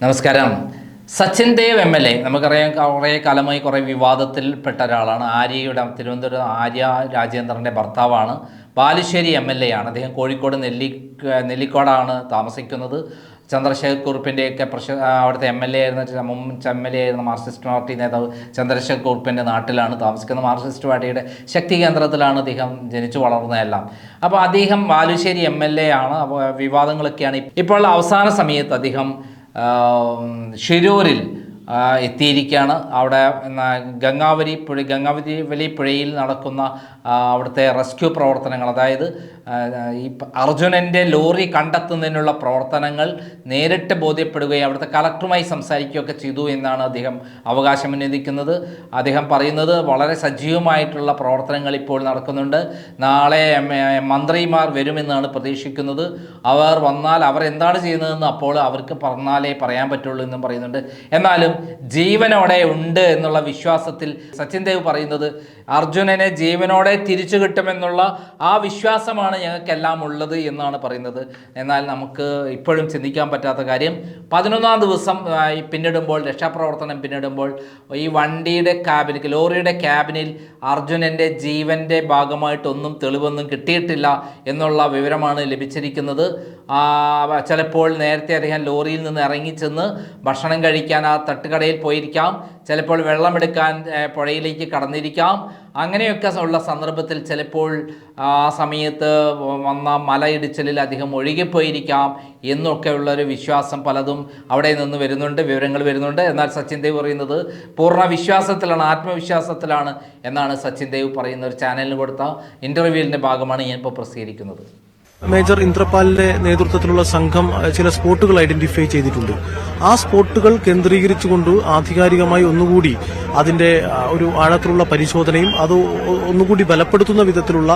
നമസ്കാരം. Sachin Dev M L A. നമുക്കറിയാം കുറേ കാലമായി കുറേ വിവാദത്തിൽപ്പെട്ട ഒരാളാണ്. ആര്യയുടെ തിരുവനന്തപുരം ആര്യ രാജേന്ദ്രന്റെ ഭർത്താവാണ്. ബാലുശ്ശേരി എം എൽ എ ആണ്. അദ്ദേഹം കോഴിക്കോട് നെല്ലി നെല്ലിക്കോടാണ് താമസിക്കുന്നത്. ചന്ദ്രശേഖർ കുറുപ്പിന്റെയൊക്കെ പ്രശ അവിടുത്തെ എം എൽ എ ആയിരുന്ന മുൻ എം എൽ എ ആയിരുന്ന മാർക്സിസ്റ്റ് പാർട്ടി നേതാവ് ചന്ദ്രശേഖർ കുറുപ്പിന്റെ നാട്ടിലാണ് താമസിക്കുന്നത്. മാർക്സിസ്റ്റ് പാർട്ടിയുടെ ശക്തി കേന്ദ്രത്തിലാണ് അദ്ദേഹം ജനിച്ചു വളർന്നതെല്ലാം. അപ്പോൾ അദ്ദേഹം ബാലുശ്ശേരി എം എൽ എ ആണ്. അപ്പോൾ വിവാദങ്ങളൊക്കെയാണ് ഇപ്പോൾ അവസാന സമയത്ത് അദ്ദേഹം ഷിരൂരിൽ എത്തിയിരിക്കുകയാണ്. അവിടെ ഗംഗാവലി പുഴ ഗംഗാവലി വലി പുഴയിൽ നടക്കുന്ന അവിടുത്തെ റെസ്ക്യൂ പ്രവർത്തനങ്ങൾ അതായത് ഈ അർജുനന്റെ ലോറി കണ്ടെത്തുന്നതിനുള്ള പ്രവർത്തനങ്ങൾ നേരിട്ട് ബോധ്യപ്പെടുകയും അവിടുത്തെ കളക്ടറുമായി സംസാരിക്കുകയൊക്കെ ചെയ്തു എന്നാണ് അദ്ദേഹം അവകാശം ഉന്നയിക്കുന്നത് അദ്ദേഹം പറയുന്നത് വളരെ സജീവമായിട്ടുള്ള പ്രവർത്തനങ്ങൾ ഇപ്പോൾ നടക്കുന്നുണ്ട്. നാളെ മന്ത്രിമാർ വരുമെന്നാണ് പ്രതീക്ഷിക്കുന്നത്. അവർ വന്നാൽ അവർ എന്താണ് ചെയ്യുന്നതെന്ന് അപ്പോൾ അവർക്ക് പറഞ്ഞാലേ പറയാൻ പറ്റുള്ളൂ എന്നും പറയുന്നുണ്ട്. എന്നാലും ജീവനോടെ ഉണ്ട് എന്നുള്ള വിശ്വാസത്തിൽ സച്ചിൻ ദേവ് പറയുന്നത് അർജുനനെ ജീവനോടെ തിരിച്ചു കിട്ടുമെന്നുള്ള ആ വിശ്വാസമാണ് ഞങ്ങൾക്കെല്ലാം ഉള്ളത് എന്നാണ് പറയുന്നത്. എന്നാൽ നമുക്ക് ഇപ്പോഴും ചിന്തിക്കാൻ പറ്റാത്ത കാര്യം പതിനൊന്നാം ദിവസം പിന്നിടുമ്പോൾ രക്ഷാപ്രവർത്തനം പിന്നിടുമ്പോൾ ഈ വണ്ടിയുടെ ക്യാബിന് ലോറിയുടെ ക്യാബിനിൽ അർജുനന്റെ ജീവന്റെ ഭാഗമായിട്ടൊന്നും തെളിവൊന്നും കിട്ടിയിട്ടില്ല എന്നുള്ള വിവരമാണ് ലഭിച്ചിരിക്കുന്നത്. ചിലപ്പോൾ നേരത്തെ അദ്ദേഹം ലോറിയിൽ നിന്ന് ഇറങ്ങിച്ചെന്ന് ഭക്ഷണം കഴിക്കാൻ ആ തട്ടുകടയിൽ പോയിരിക്കാം. ചിലപ്പോൾ വെള്ളമെടുക്കാൻ പുഴയിലേക്ക് കടന്നിരിക്കാം. അങ്ങനെയൊക്കെ ഉള്ള സന്ദർഭത്തിൽ ചിലപ്പോൾ ആ സമയത്ത് വന്ന മലയിടിച്ചിലിൽ അധികം ഒഴുകിപ്പോയിരിക്കാം എന്നൊക്കെയുള്ളൊരു വിശ്വാസം പലതും അവിടെ നിന്ന് വരുന്നുണ്ട് വിവരങ്ങൾ വരുന്നുണ്ട്. എന്നാൽ സച്ചിൻ ദേവ് പറയുന്നത് പൂർണ വിശ്വാസത്തിലാണ് ആത്മവിശ്വാസത്തിലാണ് എന്നാണ് സച്ചിൻ ദേവ് പറയുന്ന ഒരു ചാനലിന് കൊടുത്ത ഇന്റർവ്യൂവിന്റെ ഭാഗമാണ് ഞാനിപ്പോൾ പ്രസിദ്ധീകരിക്കുന്നത്. മേജർ ഇന്ദ്രപാലിന്റെ നേതൃത്വത്തിലുള്ള സംഘം ചില സ്പോട്ടുകൾ ഐഡന്റിഫൈ ചെയ്തിട്ടുണ്ട്. ആ സ്പോട്ടുകൾ കേന്ദ്രീകരിച്ചുകൊണ്ട് ആധികാരികമായി ഒന്നുകൂടി അതിന്റെ ഒരു ആഴത്തിലുള്ള പരിശോധനയും അത് ഒന്നുകൂടി ബലപ്പെടുത്തുന്ന വിധത്തിലുള്ള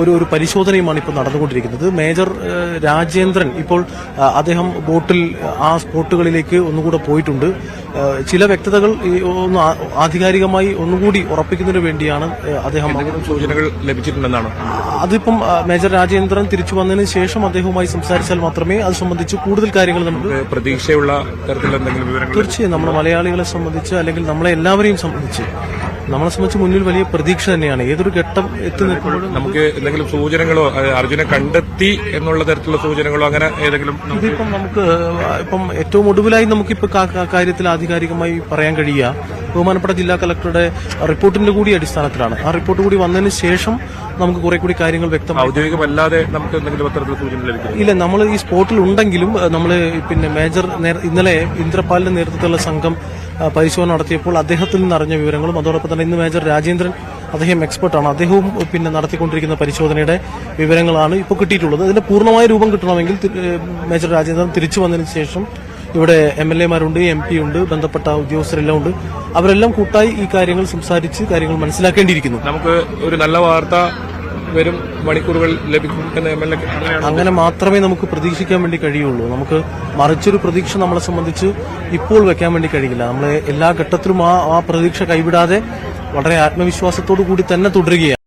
ഒരു ഒരു പരിശോധനയുമാണ് ഇപ്പോൾ നടന്നുകൊണ്ടിരിക്കുന്നത്. മേജർ രാജേന്ദ്രൻ ഇപ്പോൾ അദ്ദേഹം ബോട്ടിൽ ആ സ്പോട്ടുകളിലേക്ക് ഒന്നുകൂടെ പോയിട്ടുണ്ട്. ചില വ്യക്തതകൾ ഒന്ന് ആധികാരികമായി ഒന്നുകൂടി ഉറപ്പിക്കുന്നതിന് വേണ്ടിയാണ് അദ്ദേഹം സൂചനകൾ ലഭിച്ചിട്ടുണ്ടെന്നാണ്? അതിപ്പം മേജർ രാജേന്ദ്രൻ തിരിച്ചു വന്നതിന് ശേഷം അദ്ദേഹവുമായി സംസാരിച്ചാൽ മാത്രമേ അത് സംബന്ധിച്ച് കൂടുതൽ കാര്യങ്ങൾ നമുക്ക് പ്രതീക്ഷയുള്ള തരത്തിലുള്ള എന്തെങ്കിലും വിവരങ്ങൾ തീർച്ചയായും നമ്മുടെ മലയാളികളെ സംബന്ധിച്ച് അല്ലെങ്കിൽ നമ്മളെ എല്ലാവരെയും സംബന്ധിച്ച് നമ്മളെ സംബന്ധിച്ച് മുന്നിൽ വലിയ പ്രതീക്ഷ തന്നെയാണ്. ഏതൊരു ഘട്ടം എത്തി നിൽക്കുമ്പോഴും നമുക്ക് എന്തെങ്കിലും സൂചനകളോ അർജുനെ കണ്ടെത്തി എന്നുള്ള തരത്തിലുള്ള സൂചനകളോ അങ്ങനെ ഏതെങ്കിലും ഇതിപ്പം നമുക്ക് ഇപ്പം ഏറ്റവും ഒടുവിലായി നമുക്കിപ്പോൾ കാര്യത്തിൽ ആധികാരികമായി പറയാൻ കഴിയുക ബഹുമാനപ്പെട്ട ജില്ലാ കളക്ടറുടെ റിപ്പോർട്ടിന്റെ കൂടി അടിസ്ഥാനത്തിലാണ്. ആ റിപ്പോർട്ട് കൂടി വന്നതിന് ശേഷം നമുക്ക് കുറെ കൂടി കാര്യങ്ങൾ വ്യക്തമായി ഔദ്യോഗികമല്ലാതെ നമുക്ക് എന്തെങ്കിലും സൂചന ലഭിക്കും ഇല്ല നമ്മൾ ഈ സ്പോട്ടിൽ ഉണ്ടെങ്കിലും നമ്മൾ പിന്നെ മേജർ ഇന്നലെ ഇന്ദ്രപാലിന്റെ നേതൃത്വത്തിലുള്ള സംഘം പരിശോധന നടത്തിയപ്പോൾ അദ്ദേഹത്തിൽ നിന്ന് അറിഞ്ഞ വിവരങ്ങളും അതോടൊപ്പം തന്നെ ഇന്ന് മേജർ രാജേന്ദ്രൻ അദ്ദേഹം എക്സ്പെർട്ടാണ് അദ്ദേഹവും പിന്നെ നടത്തിക്കൊണ്ടിരിക്കുന്ന പരിശോധനയുടെ വിവരങ്ങളാണ് ഇപ്പോൾ കിട്ടിയിട്ടുള്ളത്. ഇതിന്റെ പൂർണമായ രൂപം കിട്ടണമെങ്കിൽ മേജർ രാജേന്ദ്രൻ തിരിച്ചു വന്നതിന് ശേഷം ഇവിടെ എം എൽ എമാരുണ്ട് എം പി ഉണ്ട് ബന്ധപ്പെട്ട ഉദ്യോഗസ്ഥരെല്ലാം ഉണ്ട്. അവരെല്ലാം കൂട്ടായി ഈ കാര്യങ്ങൾ സംസാരിച്ച് കാര്യങ്ങൾ മനസ്സിലാക്കേണ്ടിയിരിക്കുന്നു. നമുക്ക് ഒരു നല്ല വാർത്ത വരും. മണിക്കൂറുകൾ ലഭിക്കും അങ്ങനെ മാത്രമേ നമുക്ക് പ്രതീക്ഷിക്കാൻ വേണ്ടി കഴിയുള്ളൂ. നമുക്ക് മറിച്ചൊരു പ്രതീക്ഷ നമ്മളെ സംബന്ധിച്ച് ഇപ്പോൾ വെക്കാൻ വേണ്ടി കഴിയില്ല. നമ്മൾ എല്ലാ ഘട്ടത്തിലും ആ ആ പ്രതീക്ഷ കൈവിടാതെ വളരെ ആത്മവിശ്വാസത്തോടു കൂടി തന്നെ തുടരുകയാണ്.